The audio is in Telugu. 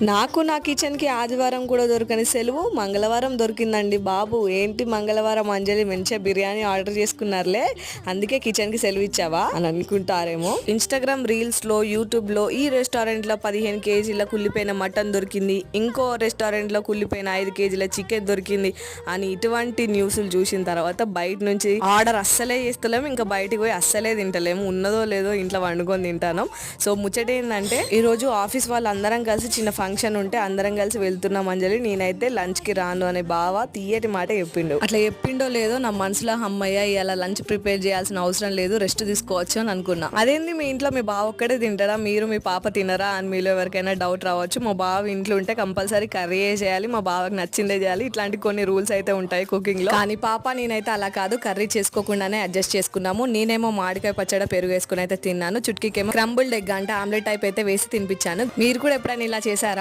నాకు నా కిచెన్కి ఆదివారం కూడా దొరకని సెలవు మంగళవారం దొరికిందండి బాబు. ఏంటి మంగళవారం అంజలి మంచిగా బిర్యానీ ఆర్డర్ చేసుకున్నారులే అందుకే కిచెన్కి సెలవు ఇచ్చావా అని అనుకుంటారేమో. ఇన్స్టాగ్రామ్ రీల్స్లో యూట్యూబ్లో ఈ రెస్టారెంట్లో పదిహేను కేజీల కుళ్ళిపోయిన మటన్ దొరికింది ఇంకో రెస్టారెంట్లో కుళ్ళిపోయిన ఐదు కేజీల చికెన్ దొరికింది అని ఇటువంటి న్యూస్లు చూసిన తర్వాత బయట నుంచి ఆర్డర్ అస్సలే చేస్తలేము ఇంకా బయటికి పోయి అస్సలే తింటలేము ఉన్నదో లేదో ఇంట్లో వండుకొని తింటాను. సో ముచ్చట ఏంటంటే ఈరోజు ఆఫీస్ వాళ్ళందరం కలిసి చిన్న ఫంక్షన్ ఉంటే అందరం కలిసి వెళ్తున్నాం అంజలి. నేనైతే లంచ్కి రాను అనే బావ తీయటి మాట చెప్పిండు. అట్లా చెప్పిండో లేదో నా మనసులో అమ్మయ్య ఇలా లంచ్ ప్రిపేర్ చేయాల్సిన అవసరం లేదు రెస్ట్ తీసుకోవచ్చు అని అనుకున్నా. అదేంది మీ ఇంట్లో మీ బావ ఒక్కడే తింటారా మీరు మీ పాప తినరా అని మీలో ఎవరికైనా డౌట్ రావచ్చు. మా బావ ఇంట్లో ఉంటే కంపల్సరీ కర్రీ చేయాలి మా బావకి నచ్చిందే చేయాలి. ఇట్లాంటి కొన్ని రూల్స్ అయితే ఉంటాయి కుకింగ్లో. కానీ పాప నేనైతే అలా కాదు కర్రీ చేసుకోకుండానే అడ్జస్ట్ చేసుకున్నాము. నేనేమో మామిడికాయ పచ్చడి పెరుగు వేసుకుని అయితే తిన్నాను. చుట్కీకేమో క్రంబుల్డ్ ఎగ్ అంటే ఆమ్లెట్ టైప్ అయితే వేసి తినిపించాను. మీరు కూడా ఎప్పుడైనా ఇలా చేశారా?